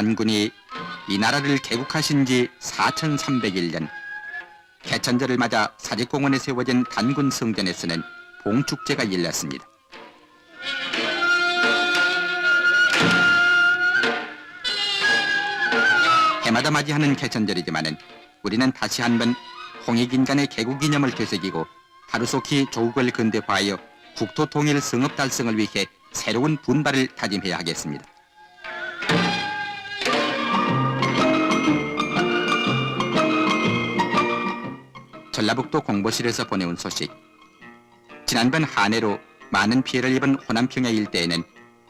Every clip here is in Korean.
단군이 이 나라를 개국하신 지 4301년 개천절을 맞아 사직공원에 세워진 단군 성전에서는 봉축제가 열렸습니다. 해마다 맞이하는 개천절이지만은 우리는 다시 한번 홍익인간의 개국 이념을 되새기고 하루속히 조국을 근대화하여 국토 통일 성업 달성을 위해 새로운 분발을 다짐해야 하겠습니다. 전라북도 공보실에서 보내온 소식. 지난번 한해로 많은 피해를 입은 호남 평야 일대에는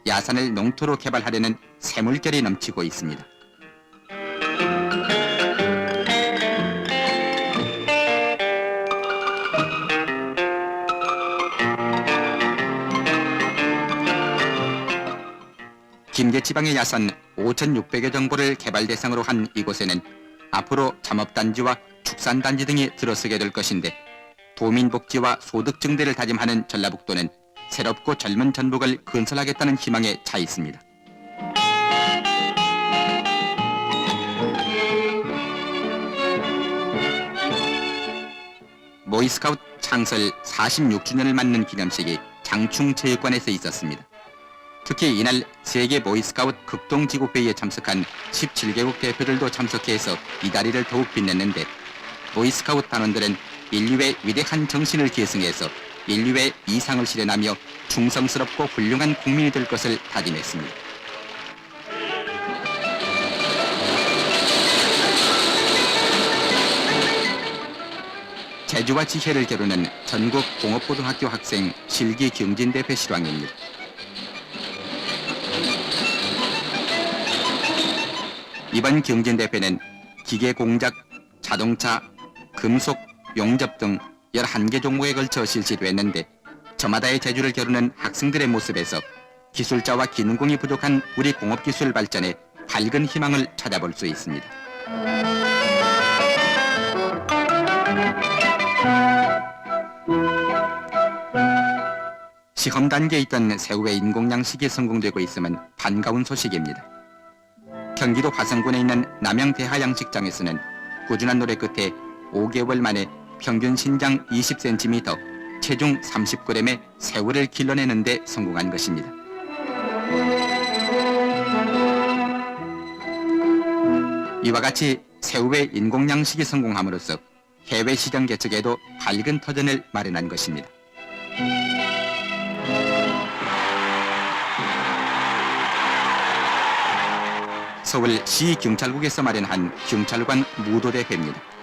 야산을 농토로 개발하려는 새물결이 넘치고 있습니다. 김제지방의 야산 5,600여 정보를 개발 대상으로 한 이곳에는 앞으로 잠업단지와 축산단지 등이 들어서게 될 것인데 도민복지와 소득 증대를 다짐하는 전라북도는 새롭고 젊은 전북을 건설하겠다는 희망에 차 있습니다. 모이스카우트 창설 46주년을 맞는 기념식이 장충체육관에서 있었습니다. 특히 이날 세계 모이스카우트 극동지구회의에 참석한 17개국 대표들도 참석해서 이 다리를 더욱 빛냈는데 모이스카우트 단원들은 인류의 위대한 정신을 계승해서 인류의 이상을 실현하며 충성스럽고 훌륭한 국민이 될 것을 다짐했습니다. 재주와 지혜를 겨루는 전국 공업고등학교 학생 실기 경진대회 실황입니다. 이번 경진대회는 기계 공작, 자동차, 금속, 용접 등 11개 종목에 걸쳐 실시됐는데 저마다의 재주를 겨루는 학생들의 모습에서 기술자와 기능공이 부족한 우리 공업기술 발전에 밝은 희망을 찾아볼 수 있습니다. 시험 단계에 있던 새우의 인공 양식이 성공되고 있음은 반가운 소식입니다. 경기도 화성군에 있는 남양대하 양식장에서는 꾸준한 노력 끝에 5개월 만에 평균 신장 20cm, 체중 30g의 새우를 길러내는 데 성공한 것입니다. 이와 같이 새우의 인공 양식이 성공함으로써 해외 시장 개척에도 밝은 터전을 마련한 것입니다. 서울 시 경찰국에서 마련한 경찰관 무도대회입니다.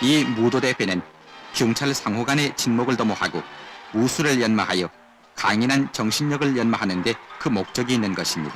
이 무도대회는 경찰 상호 간의 친목을 도모하고 우수를 연마하여 강인한 정신력을 연마하는 데 그 목적이 있는 것입니다.